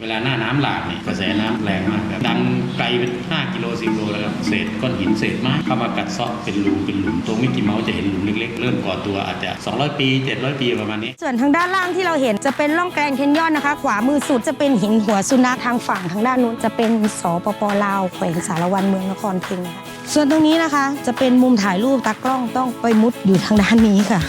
เวลาหน้าน้ำหลากเนี่ยกระแสน้ำแรงมากครับดังไกลเป็น 5 กิโล10โลแล้วครับเศษก้อนหินเศษไม้เข้ามากัดเซาะเป็นรูเป็นหลุมตรงมิกกี้เมาส์จะเห็นหลุมเล็กๆ เริ่มก่อตัวอาจจะ 200 ปี 700 ปีประมาณนี้ ส่วนทางด้านล่างที่เราเห็นจะเป็นล่องแกรนด์แคนยอนนะคะ ขวามือสุดจะเป็นหินหัวสุนัขทางฝั่งทางด้านนู้นจะเป็นสปปลาวแขวงสารวันเมืองนครพ็งคะส่วนตรงนี้นะคะจะเป็นมุมถ่ายรูปตากล้องต้องไปมุดอยู่ทางด้านนี้ค่ะ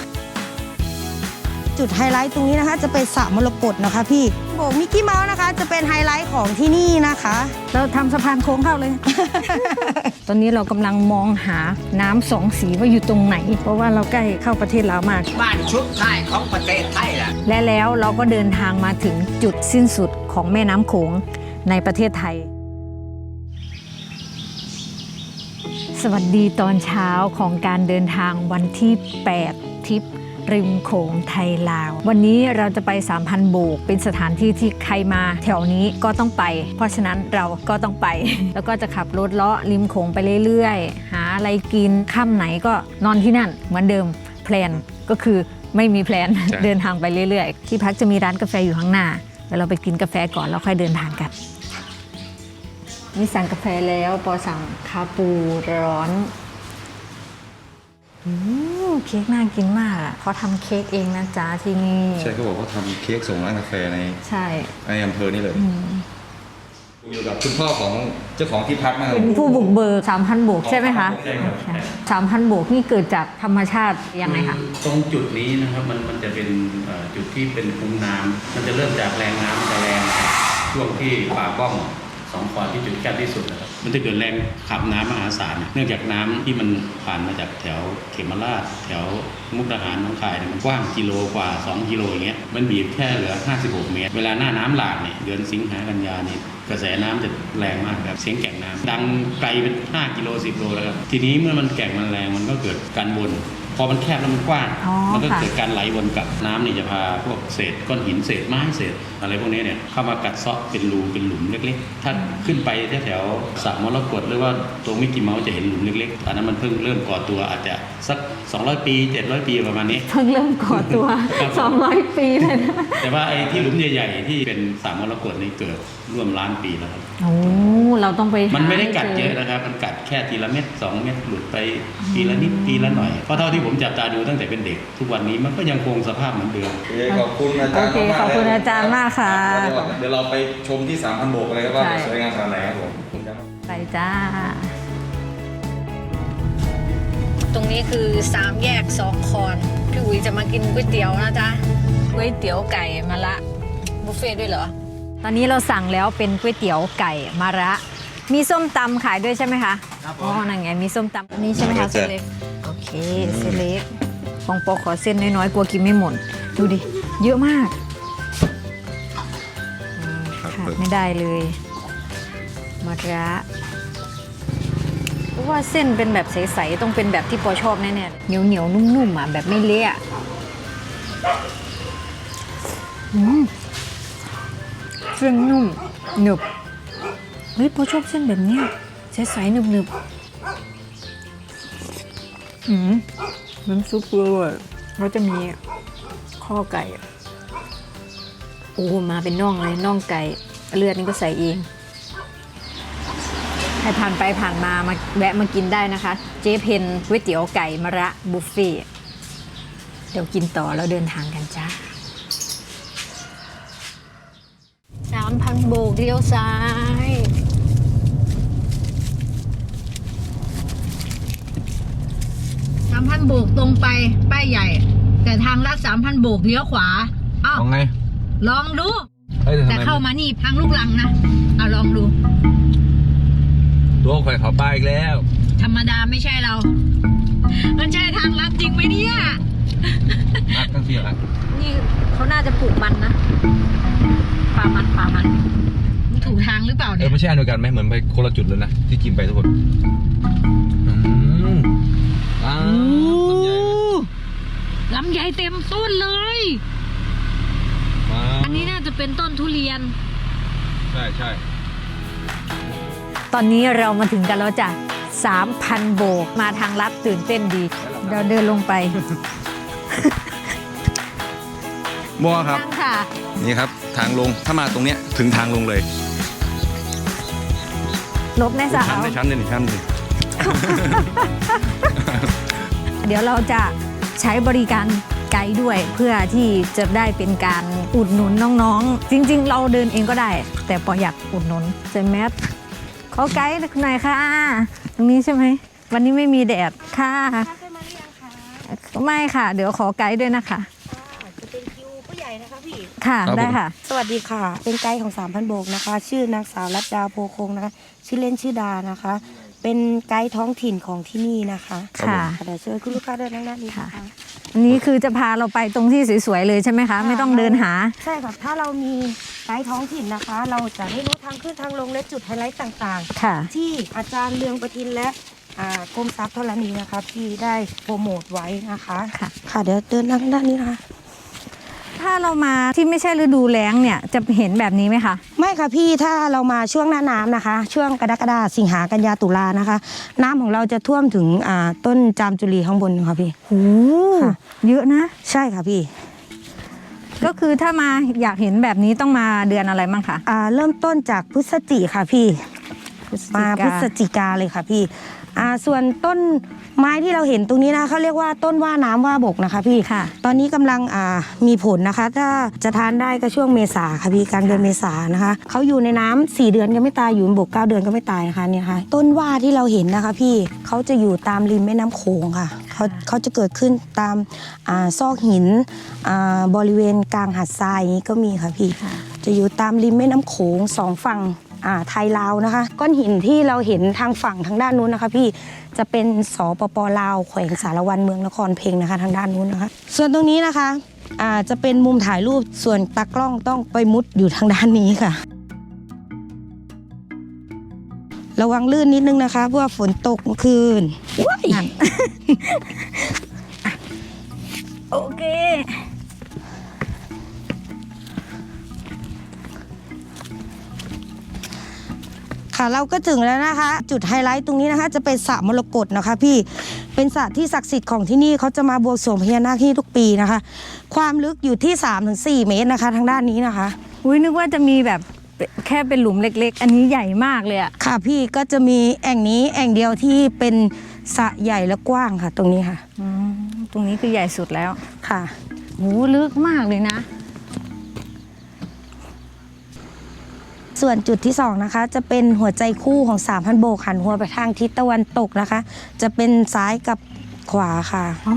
จุดไฮไลท์ตรงนี้นะคะ จะเป็นสระมรกตนะคะ พี่โบกมิกกี้เมาส์นะคะ จะเป็นไฮไลท์ของที่นี่นะคะ เราทำสะพานโค้งเข้าเลย ตอนนี้เรากำลังมองหาน้ำสองสีว่าอยู่ตรงไหน เพราะว่าเราใกล้เข้าประเทศลาวมาก บ้านชุดท้ายของประเทศไทยล่ะ และแล้วเราก็เดินทางมาถึงจุดสิ้นสุดของแม่น้ำโขงในประเทศไทย สวัสดีตอนเช้าของการเดินทางวันที่ 8 ทริป ริมโขงไทยลาว วันนี้เราจะไป 3,000 โบก เป็นสถานที่ที่ใครมาแถวนี้ก็ต้องไป เพราะฉะนั้นเราก็ต้องไป แล้วก็จะขับรถเลาะริมโขงไปเรื่อยๆ หาอะไรกินค่ำไหนก็นอนที่นั่นเหมือนเดิมแพลนก็คือไม่มีแพลนเดินทางไปเรื่อยๆ ที่พักจะมีร้านกาแฟอยู่ข้างหน้าเดี๋ยวเราไปกินกาแฟก่อนแล้วค่อยเดินทางกันมีสั่งกาแฟแล้ว ปอสั่งคาปูร้อนอืม เค้กน่ากินมากอะเขาทำเค้กเองนะจ๊ะที่นี่ ใช่เขาบอกว่าทำเค้กส่งร้านกาแฟในใช่ในอำเภอนี่เลยอยู่กับคุณพ่อของเจ้าของที่พักนะครับเป็นผู้บุกเบิก3,000โบกใช่ไหมคะใช่ครับใช่สามพันโบกนี่เกิดจากธรรมชาติยังไงคะตรงจุดนี้นะครับมันมันจะเป็นเอ่อจุดที่เป็นคุ้งน้ำมันจะเริ่มจากแรงน้ำจะแรงช่วงที่ป่าบ้อง สองขวาที่จุดแคบที่สุดนะครับมันจะเกิดแรงขับน้ำมหาศาลเนื่องจากน้ำที่มันผ่านมาจากแถวเขมราช แถวมุกดาหารน้องคายมันกว้างกิโลกว่า 2 กิโลอย่างเงี้ยมันบีบแค่เหลือ 56 เมตร เวลาหน้าน้ำหลากเนี่ยเดือนสิงหากันยานี่กระแสน้ำจะแรงมากครับเสียงแก่งน้ำดังไกลเป็น 5 กิโล 10 โลแล้วครับทีนี้เมื่อมันแก่งมันแรงมันก็เกิดการวน พอมันแคบแล้วมันกว้าง อ๋อมันก็ค่ะ เกิดการไหลวนกลับน้ำนี่จะพาพวกเศษก้อนหินเศษไม้เศษอะไรพวกนี้เนี่ยเข้ามากัดเซาะเป็นรูเป็นหลุมเล็กๆ ถ้าขึ้นไปแถวๆสระมรกตหรือว่าตรงมิกกี้เมาส์จะเห็นหลุมเล็กๆ อันนั้นมันเพิ่งเริ่มก่อตัวอาจจะ สัก 200 ปี 700 ปีประมาณนี้ เพิ่งเริ่มก่อตัวครับ200 ปีเลยนะแต่ว่าไอ้ที่หลุมใหญ่ๆ ที่เป็นสระมรกตนี่เกิดร่วมล้านปีแล้วครับโอ้เราต้องไปหามันไม่ได้กัดให้จเยอะนะครับ มันกัดแค่ทีละเม็ดสองเม็ดหลุดไปปีละนิดปีละหน่อยเพราะเท่าที่ผมจับตาดูตั้งแต่เป็นเด็ก ทุกวันนี้มันก็ยังคงสภาพเหมือนเดิมโอเคขอบคุณอาจารย์โอเคมากๆขอบคุณอาจารย์มากค่ะ แล้วเดี๋ยวเราไปชมที่3,000โบกอะไรก็ว่าใช่ สวยงามขนาดไหนครับผมขอบคุณครับ ไปจ้า ตรงนี้คือสามแยกสองคอนพี่อุ๋ยจะมากินก๋วยเตี๋ยวนะจ๊ะก๋วยเตี๋ยวไก่มะระบุฟเฟ่ต์ด้วยเหรอ ตอนนี้เราสั่งแล้วเป็นก๋วยเตี๋ยวไก่มะระ มีส้มตำขายด้วยใช่ไหมคะครับผม อ๋อนั่นไงมีส้มตำอันนี้ใช่ไหมคะเส้นเล็กโอเคเส้นเล็กของปอขอเส้นน้อยๆกลัวกินไม่หมดดูดิเยอะมากอืมครับขาดไม่ได้เลยมะระ เพราะว่าเส้นเป็นแบบใสๆต้องเป็นแบบที่ปอชอบแน่ๆเหนียวเหนียวๆนุ่มๆอะแบบไม่เละเส้นนุ่มหนึบเฮ้ยปอชอบเส้นแบบเนี้ยใสๆหนึบๆอืมน้ำซุปเลยเขาจะมีข้อไก่อะโอ้มาเป็นน่องเลยน่องไก่ เลือดนี่ก็ใส่เอง ครผ่านไปผ่านมามาแวะมากินได้นะคะ เจ๊เพนก๋วยเตี๋ยวไก่มะระบุฟเฟ่ต์เดี๋ยวกินต่อแล้วเดินทางกันจ้าสามพันโบกเลี้ยวซ้ายสามพันโบกตรงไปป้ายใหญ่ แต่ทางลัดสามพันโบกเลี้ยวขวาอ้าวเอาไง ลองดูเฮ้ยทำแต่ไมเข้ามานี่ทางลูกลังนะเอาลองดู ตัวข่อยเขาป้าอีกแล้ว ธรรมดาไม่ใช่เรา มันใช่ทางลัดจริงไหมเนี่ยนัดตั้งเสียละนี่เขาน่าจะปลูกมันนะป่ามันป่ามันมันถูกทางหรือเปล่าเอเนี่อย ไม่ใช่อันเดียวกันไหมเหมือนไปคนละจุดเลยนะ ที่กินไปทุกคนอืมอ่าลำไยลำไยเต็มต้นเลย ว้าวอันนี้น่าจะเป็นต้นทุเรียน ใช่ใช่ ตอนนี้เรามาถึงกันแล้วจ้ะ3,000 โบก มาทางลัดตื่นเต้นดี เราเดินลงไปบัวครับ นั่งค่ะ นี่ครับ ทางลงถ้ามาตรงเนี้ยถึงทางลงเลยลบในสาชั้นวในชั้นเลยชั้นเลยเดี๋ยวเราจะใช้บริการไกด์ด้วยเพื่อที่จะได้เป็นการอุดหนุนน้องๆ จริง ๆ เราเดินเองก็ได้ แต่ปออยากอุดหนุนเจแมท ขอไกด์หน่อยค่ะ ตรงนี้ใช่ไหม วันนี้ไม่มีแดดค่ะไม่ค่ะ เดี๋ยวขอไกด์ด้วยนะคะจะเป็นคิวผู้ใหญ่นะคะพี่ ค่ะครับผม ได้ค่ะ สวัสดีค่ะ เป็นไกด์ของ 3,000โบกนะคะ ชื่อนางสาวรัตดาโพคงนะคะ ชื่อเล่นชื่อดานะคะ เป็นไกด์ท้องถิ่นของที่นี่นะคะค่ะ เดี๋ยวเชิญคุณลูกค้าเดินนั่งด้านนี้นะคะ อันนี้คือจะพาเราไปตรงที่สวยๆเลยใช่ไหมคะ ไม่ต้องเดินหา ใช่ค่ะ ถ้าเรามีไกด์ท้องถิ่นนะคะ เราจะได้รู้ทางขึ้นทางลงและจุดไฮไลท์ต่างค่ะ ๆ ที่อาจารย์เลืองประทินและอ่ากรมทรัพย์ธรณีนะคะที่ได้โปรโมทไว้นะคะ ค่ะ ค่ะ เดี๋ยวเดินนั่งด้านนี้นะคะ ถ้าเรามาที่ไม่ใช่ฤดูแล้งเนี่ยจะเห็นแบบนี้ไหมคะ ไม่ค่ะพี่ถ้าเรามาช่วงหน้าน้ำนะคะ ช่วงกรกฎาสิงหากันยาตุลานะคะ น้ำของเราจะท่วมถึงอ่าต้นจามจุลีข้างบนค่ะพี่ โอ้ค่ะ เยอะนะ ใช่ค่ะพี่ก็คือถ้ามาอยากเห็นแบบนี้ต้องมาเดือนอะไรบ้างคะ อ่าเริ่มต้นจากพฤศจิค่ะพี่ มาพฤศจิกาเลยค่ะพี่อ่าส่วนต้น ไม้ที่เราเห็นตรงนี้นะเขาเรียกว่าต้นว่าน้ำว่าบกนะคะพี่ค่ะ ตอนนี้กำลังอ่ามีผลนะคะ ถ้าจะทานได้ก็ช่วงเมษาค่ะพี่กลางเดือนเมษานะคะเขาอยู่ในน้ำสี่เดือนก็ไม่ตายอยู่ในบกเก้าเดือนก็ไม่ตายนะคะเนี่ยค่ะ ต้นว่าที่เราเห็นนะคะพี่เขาจะอยู่ตามริมแม่น้ำโขงค่ะเขาเขาจะเกิดขึ้นตามอ่าซอกหินอ่าบริเวณกลางหาดทรายอย่างนี้ก็มีค่ะพี่จะอยู่ตามริมแม่น้ำโขงสองฝั่งอ่าไทยลาวนะคะ ก้อนหินที่เราเห็นทางฝั่งทางด้านนู้นนะคะพี่ จะเป็นสปปลาวแขวงสารวันเมืองนครเพ็งนะคะ ทางด้านนู้นนะคะ ส่วนตรงนี้นะคะอ่าจะเป็นมุมถ่ายรูปส่วนตากล้องต้องไปมุดอยู่ทางด้านนี้ค่ะ ระวังลื่นนิดนึงนะคะเพราะว่าฝนตกเมื่อคืนว้ายนั่นโอเค ค่ะเราก็ถึงแล้วนะคะ จุดไฮไลท์ตรงนี้นะคะ จะเป็นสระมรกตนะคะ พี่เป็นสระที่ศักดิ์สิทธิ์ของที่นี่เขาจะมาบวงสรวงพญานาคที่ทุกปีนะคะ ความลึกอยู่ที่ 3-4 เมตรนะคะ ทางด้านนี้นะคะ อุ้ยนึกว่าจะมีแบบแค่เป็นหลุมเล็ก ๆ อันนี้ใหญ่มากเลยอะค่ะพี่ก็จะมีแอ่งนี้แอ่งเดียวที่เป็นสระใหญ่และกว้างค่ะ ตรงนี้ค่ะ อืมตรงนี้คือใหญ่สุดแล้วค่ะ โหลึกมากเลยนะ ส่วนจุดที่สองนะคะ จะเป็นหัวใจคู่ของ 3,000 โบกหันหัวไปทางทิศตะวันตกนะคะ จะเป็นซ้ายกับ ขวาค่ะ อ๋อ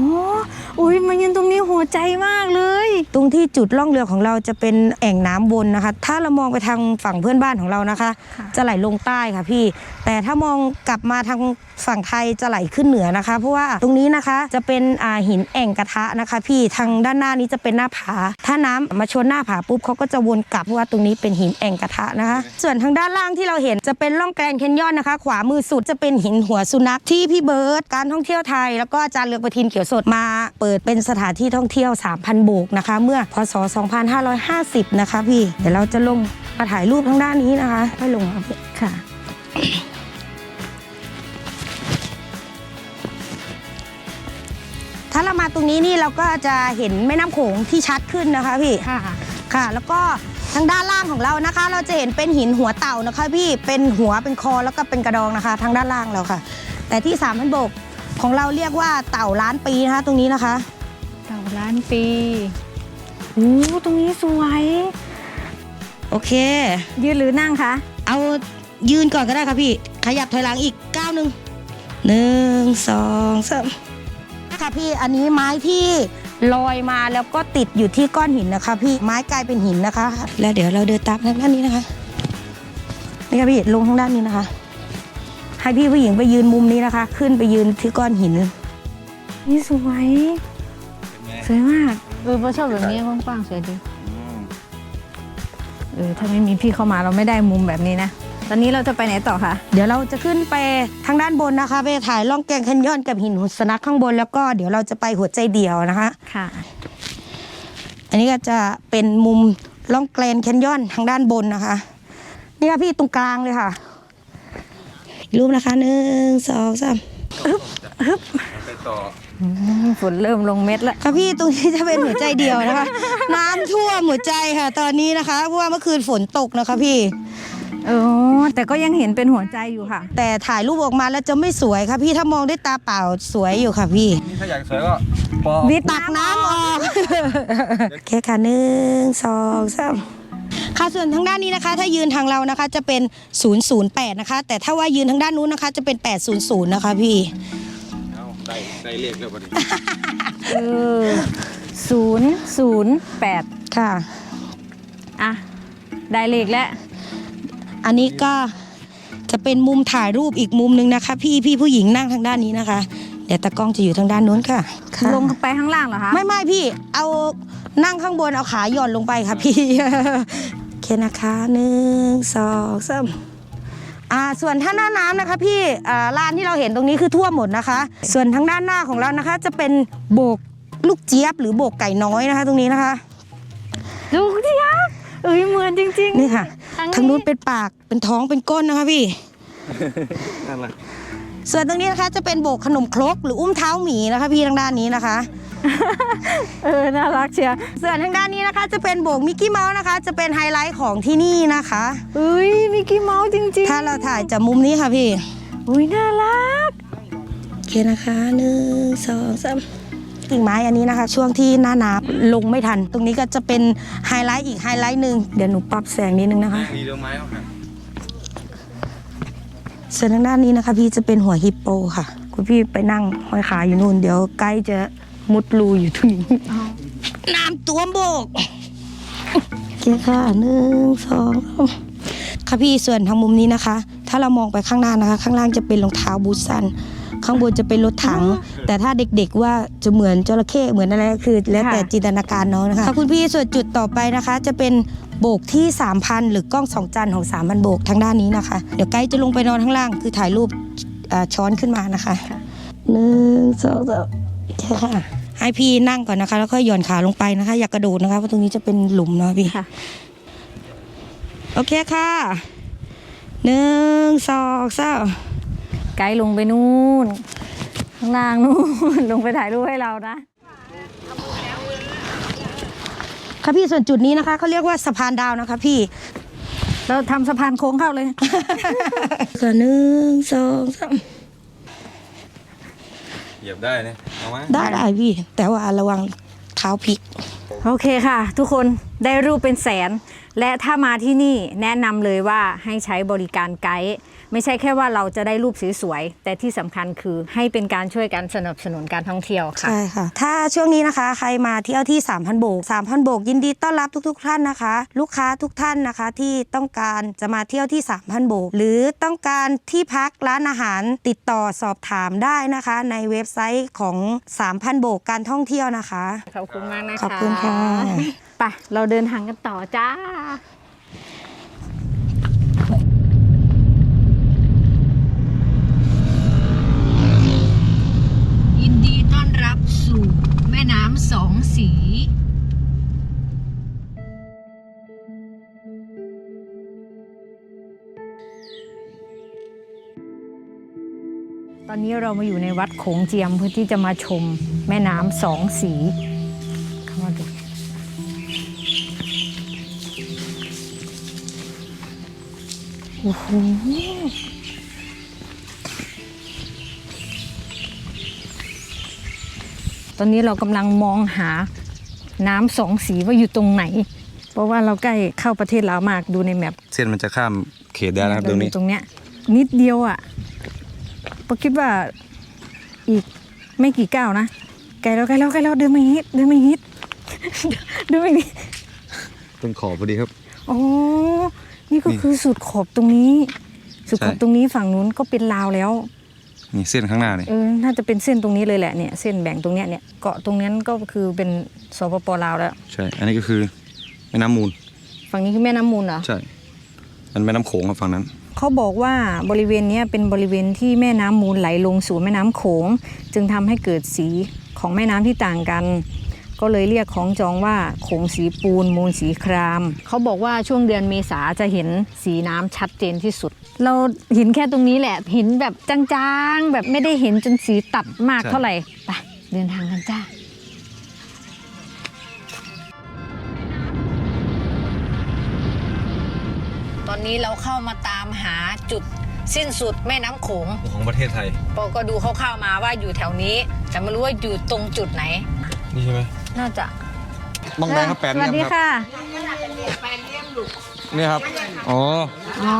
อุ้ยมายืนตรงนี้หัวใจมากเลย ตรงที่จุดล่องเรือของเราจะเป็นแอ่งน้ำวนนะคะ ถ้าเรามองไปทางฝั่งเพื่อนบ้านของเรานะคะค่ะจะไหลลงใต้ค่ะพี่ แต่ถ้ามองกลับมาทางฝั่งไทยจะไหลขึ้นเหนือนะคะ เพราะว่าตรงนี้นะคะจะเป็นอ่าหินแอ่งกระทะนะคะ พี่ทางด้านหน้านี้จะเป็นหน้าผา ถ้าน้ำมาชนหน้าผาปุ๊บเขาก็จะวนกลับเพราะว่าตรงนี้เป็นหินแอ่งกระทะนะคะ ส่วนทางด้านล่างที่เราเห็นจะเป็นล่องแกรนด์แคนยอนนะคะ ขวามือสุดจะเป็นหินหัวสุนัขที่พี่เบิร์ตการท่องเที่ยวไทยแล้วก็อาจารย์เลือกประทินเขียวสดมา เปิดเป็นสถานที่ท่องเที่ยว 3,000 โบกนะคะ เมื่อพศ 2550 นะคะพี่ เดี๋ยวเราจะลงมาถ่ายรูปทางด้านนี้นะคะให้ลงครับค่ะถ้าเรามาตรงนี้นี่เราก็จะเห็นแม่น้ำโขงที่ชัดขึ้นนะคะพี่ ค่ะค่ะ แล้วก็ทางด้านล่างของเรานะคะ เราจะเห็นเป็นหินหัวเต่านะคะพี่เป็นหัวเป็นคอแล้วก็เป็นกระดองนะคะ ทางด้านล่างเราค่ะ แต่ที่สามพันโบก ของเราเรียกว่าเต่าล้านปีนะคะตรงนี้นะคะเต่าล้านปีโอ้ตรงนี้สวย โอเค ยืนหรือนั่งคะ เอายืนก่อนก็ได้ค่ะพี่ ขยับถอยหลังอีกก้าวหนึ่งหนึ่งสองสามค่ะพี่อันนี้ไม้ที่ลอยมาแล้วก็ติดอยู่ที่ก้อนหินนะคะ พี่ไม้กลายเป็นหินนะคะ แล้วเดี๋ยวเราเดินตามทางด้านนี้นะคะนี่ค่ะพี่ลงทางด้านนี้นะคะ ให้พี่ผู้หญิงไปยืนมุมนี้นะคะ ขึ้นไปยืนที่ก้อนหิน นี่สวย สวยมากเออพอชอบแบบนี้กว้างๆสวยดีเออถ้าไม่มีพี่เข้ามาเราไม่ได้มุมแบบนี้นะตอนนี้เราจะไปไหนต่อคะ เดี๋ยวเราจะขึ้นไปทางด้านบนนะคะ ไปถ่ายล่องแกงแคนยอนกับหินหุสนักข้างบน แล้วก็เดี๋ยวเราจะไปหัวใจเดี่ยวนะคะ ค่ะ อันนี้ก็จะเป็นมุมล่องแกลนแคนยอนทางด้านบนนะคะ นี่ค่ะพี่ตรงกลางเลยค่ะอีก รูปนะคะหนึ่งสองสามไปต่ออืมฝนเริ่มลงเม็ดแล้วค่ะพี่ตรงนี้จะเป็นหัวใจเดียวนะคะ น้ำท่วมหัวใจค่ะ ตอนนี้นะคะเพราะว่าเมื่อคืนฝนตกนะคะพี่เออแต่ก็ยังเห็นเป็นหัวใจอยู่ค่ะ แต่ถ่ายรูปออกมาแล้วจะไม่สวยค่ะพี่ถ้ามองด้วยตาเปล่าสวยอยู่ค่ะพี่นี่ถ้าอยากสวยก็ปอวิทตักน้ำออกโอเคค่ะหนึ่งสองสาม ค่ะส่วนทางด้านนี้นะคะ ถ้ายืนทางเรานะคะจะเป็น 008 นะคะ แต่ถ้าว่ายืนทางด้านนู้นนะคะจะเป็น 800 นะคะพี่ เอาได้ได้เลขแล้วบัดนี้เออศูนย์ศูนย์แปดค่ะ อะ ได้เลขแล้ว อันนี้ก็จะเป็นมุมถ่ายรูปอีกมุมหนึ่งนะคะ พี่พี่ผู้หญิงนั่งทางด้านนี้นะคะ เดี๋ยวตากล้องจะอยู่ทางด้านนู้นค่ะค่ะลงไปข้างล่างเหรอคะ ไม่ไม่พี่เอานั่งข้างบนเอาขาหย่อนลงไปค่ะพี่โอเค นะคะหนึ่งสองสามอ่าส่วนท่าหน้าน้ำนะคะพี่อ่าลานที่เราเห็นตรงนี้คือท่วมหมดนะคะ ส่วนทางด้านหน้าของเรานะคะ จะเป็นโบกลูกเจี๊ยบหรือโบกไก่น้อยนะคะ ตรงนี้นะคะ ดูที่ยักเอ้ยเหมือนจริงนี่ค่ะ ทางนู้นเป็นปากเป็นท้องเป็นก้นนะคะพี่ นั่นแหละส่วนตรงนี้นะคะจะเป็นโบกขนมครกหรืออุ้มเท้าหมีนะคะพี่ทางด้านนี้นะคะๆ เออ น่ารักเชียวส่วนทางด้านนี้นะคะ จะเป็นโบกมิกกี้เมาส์นะคะ จะเป็นไฮไลท์ของที่นี่นะคะเอ้ยมิกกี้เมาส์จริงๆ ถ้าเราถ่ายจากมุมนี้ค่ะพี่ อุ้ยน่ารัก โอเคนะคะหนึ่งสองสามกิ่งไม้อันนี้นะคะ ช่วงที่หน้าหนาลงไม่ทัน ตรงนี้ก็จะเป็นไฮไลท์อีกไฮไลท์หนึ่งเดี๋ยวหนูปรับแสงนิดนึงนะคะดีดอกไม้เอาค่ะส่วนทางด้านนี้นะคะ พี่จะเป็นหัวฮิปโปค่ะ คุณพี่ไปนั่งห้อยขาอยู่นู่น เดี๋ยวใกล้จะ มุดรูอยู่ตรงนี้น้ำตัวมโบกโอเคค่ะหนึ่งสองค่ะพี่ส่วนทางมุมนี้นะคะ ถ้าเรามองไปข้างหน้านะคะ ข้างล่างจะเป็นรองเท้าบูทสันข้างบนจะเป็นรถถัง แต่ถ้าเด็กๆว่าจะเหมือนจระเข้เหมือนอะไรก็คือ แล้วแต่ค่ะจินตนาการน้องนะคะค่ะคุณพี่ส่วนจุดต่อไปนะคะ จะเป็นโบกที่ 3,000 หรือกล้องสองจันของ 3,000 โบกทางด้านนี้นะคะ เดี๋ยวไกด์จะลงไปนอนข้างล่าง คือถ่ายรูปเอ่อช้อนขึ้นมานะคะหนึ่งสองสามโอเคค่ะ ให้พี่นั่งก่อนนะคะ แล้วก็หย่อนขาลงไปนะคะ อย่ากระโดดนะคะเพราะตรงนี้จะเป็นหลุมเนาะพี่ค่ะ โอเคค่ะหนึ่งสองสามไกด์ลงไปนู่น ข้างล่างนู่น ลงไปถ่ายรูปให้เรานะ ค่ะพี่ส่วนจุดนี้นะคะเขาเรียกว่าสะพานดาวนะคะพี่ เราทำสะพานโค้งเข้าเลยค่ะหนึ่งสองสาม เหยียบได้เนี่ยเอาไหมได้ได้พี่ แต่ว่าระวังเท้าพลิก โอเคค่ะ ทุกคนได้รูปเป็นแสน และถ้ามาที่นี่แนะนำเลยว่าให้ใช้บริการไกด์ ไม่ใช่แค่ว่าเราจะได้รูปสวยๆแต่ที่สำคัญคือให้เป็นการช่วยกันสนับสนุนการท่องเที่ยวค่ะใช่ค่ะ ถ้าช่วงนี้นะคะใครมาเที่ยวที่ 3,000โบก3,000โบกยินดีต้อนรับทุก ๆ ท่านนะคะ ลูกค้าทุกท่านนะคะที่ต้องการจะมาเที่ยวที่ 3,000โบกหรือต้องการที่พักร้านอาหารติดต่อสอบถามได้นะคะ ในเว็บไซต์ของ 3,000โบกการท่องเที่ยวนะคะขอบคุณมากนะคะขอบคุณค่ะไปเราเดินทางกันต่อจ้า ตอนนี้เรามาอยู่ในวัดโขงเจียมเพื่อที่จะมาชมแม่น้ำสองสีเข้ามาดูโอ้โหตอนนี้เรากำลังมองหาน้ำสองสีว่าอยู่ตรงไหน เพราะว่าเราใกล้เข้าประเทศลาวมากดูในแมปเส้นมันจะข้ามเขตได้นะครับตรงนี้ตรงเนี้ยนิดเดียวอะ ปอคิดว่าอีกไม่กี่ก้าวนะไกลแล้วไกลแล้วไกลแล้วเดินมาอีกนิดเดินมาอีกนิดเดินมาอีกนิดต้นขอบพอดีครับอ๋อนี่ก็นี่คือสุดขอบตรงนี้ สุดขอบใช่ตรงนี้ฝั่งนู้นก็เป็นลาวแล้วนี่เส้นข้างหน้าเนี่ยเออน่าจะเป็นเส้นตรงนี้เลยแหละเนี่ยเส้นแบ่งตรงเนี้ยเนี่ยเกาะตรงนั้นก็คือเป็นสปปลาวแล้ว ใช่ อันนี้ก็คือแม่น้ำมูล ฝั่งนี้คือแม่น้ำมูลเหรอใช่ มันแม่น้ำโขงครับฝั่งนั้น เขาบอกว่าบริเวณเนี้ยเป็นบริเวณที่แม่น้ำมูลไหลลงสู่แม่น้ำโขง จึงทำให้เกิดสีของแม่น้ำที่ต่างกัน ก็เลยเรียกของจองว่าโขงสีปูน มูลสีคราม เขาบอกว่าช่วงเดือนเมษาจะเห็นสีน้ำชัดเจนที่สุด เราเห็นแค่ตรงนี้แหละเห็นแบบจางๆ แบบไม่ได้เห็นจนสีตัดมากใช่เท่าไหร่ไปเดินทางกันจ้า อนนี้เราเข้ามาตามหาจุดสิ้นสุดแม่น้ำโขงของประเทศไทย ปอก็ดูคร่าวๆมาว่าอยู่แถวนี้ แต่ไม่รู้ว่าอยู่ตรงจุดไหน นี่ใช่ไหมน่าจะ บ้องแดงครับแปดสวัสดีเหลี่ยมครับ ค่ะนี่ครับ อ๋อ อ๋อ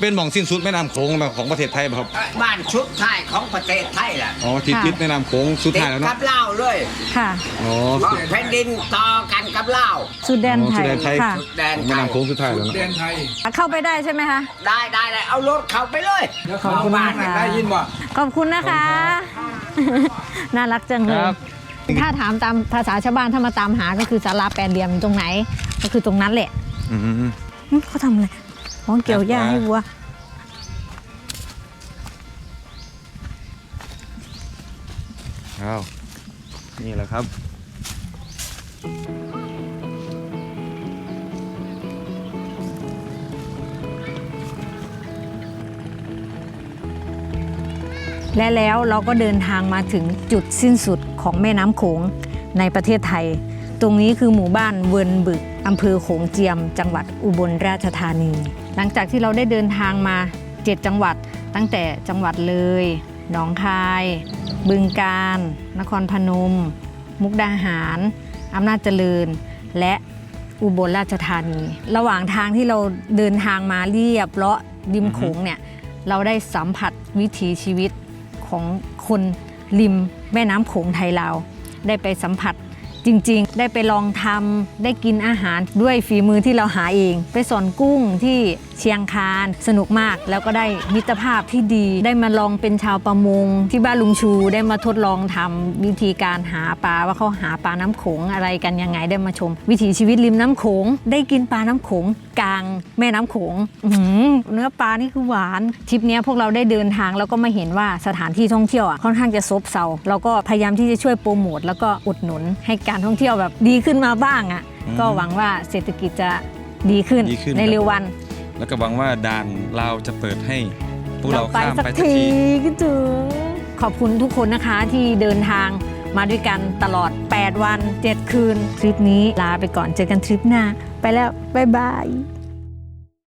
เป็นหม่องสิ้นสุดแม่น้ำโขงของประเทศไทยป่ะครับ บ้านชุดไทยของประเทศไทยล่ะอ๋อที่ค่ะติดแม่น้ำโขงสุดติดท้ายแล้วกัเนาะบลาวเลยค่ะ อ๋อเพราะแผ่นดินต่อกันกับลาวสุดแดนไทสุดยแดนไทยค่ะชุดแดนแม่ไทยน้ำโขงสุดท้ายแล้วเนาะเข้าไปได้ใช่ไหมคะ ได้ได้เลยเอารถเข้าไปเลยขอบคุณมากค่ะได้ยินบ่ ขอบคุณนะคะ น่ารักจังเลย ครับ ถ้าถามตามภาษาชาวบ้านถ้ามาตามหาก็คือสาราแปดเหลี่ยมตรงไหน ก็คือตรงนั้นแหละ อืมหึเขาทำอะไรของเกี่ยวหญ้าให้วัว อ้าวนี่แหละครับ และแล้วเราก็เดินทางมาถึงจุดสิ้นสุดของแม่น้ำโขงในประเทศไทย ตรงนี้คือหมู่บ้านเวิร์นบึก อำเภอโขงเจียม จังหวัดอุบลราชธานี หลังจากที่เราได้เดินทางมา 7 จังหวัด ตั้งแต่จังหวัดเลย หนองคาย บึงกาฬ นครพนม มุกดาหาร อำนาจเจริญ และอุบลราชธานี ระหว่างทางที่เราเดินทางมาเรียบเลาะริมโขงเนี่ย เราได้สัมผัสวิถีชีวิตของคนริมแม่น้ำโขงไทยลาวได้ไปสัมผัส จริงๆ ได้ไปลองทำได้กินอาหารด้วยฝีมือที่เราหาเอง ไปสอนกุ้งที่เชียงคานสนุกมาก แล้วก็ได้มิตรภาพที่ดี ได้มาลองเป็นชาวประมง ที่บ้านลุงชูได้มาทดลองทำวิธีการหาปลาว่าเขาหาปลาน้ำโขงอะไรกันยังไงได้มาชม วิถีชีวิตริมน้ำโขง ได้กินปลาน้ำโขงกลางแม่น้ำโขงเนื้อปลานี่คือหวานทริปนี้พวกเราได้เดินทางแล้วก็มาเห็นว่าสถานที่ท่องเที่ยวอะค่อนข้างจะซบเซาเราก็พยายามที่จะช่วยโปรโมทแล้วก็อุดหนุนให้การท่องเที่ยวแบบดีขึ้นมาบ้างอะอืมก็หวังว่าเศรษฐกิจจะดีขึ้นดีขึ้นในครับเร็ววัน แล้วก็หวังว่าด่านเราวจะเปิดให้พวกเราไปข้ามสักไปสักทีทีก็ถึงขอบคุณทุกคนนะคะที่เดินทางมาด้วยกันตลอด 8 วัน 7 คืน ทริปนี้ลาไปก่อนเจอกันทริปหน้า ไปแล้ว บ๊ายบาย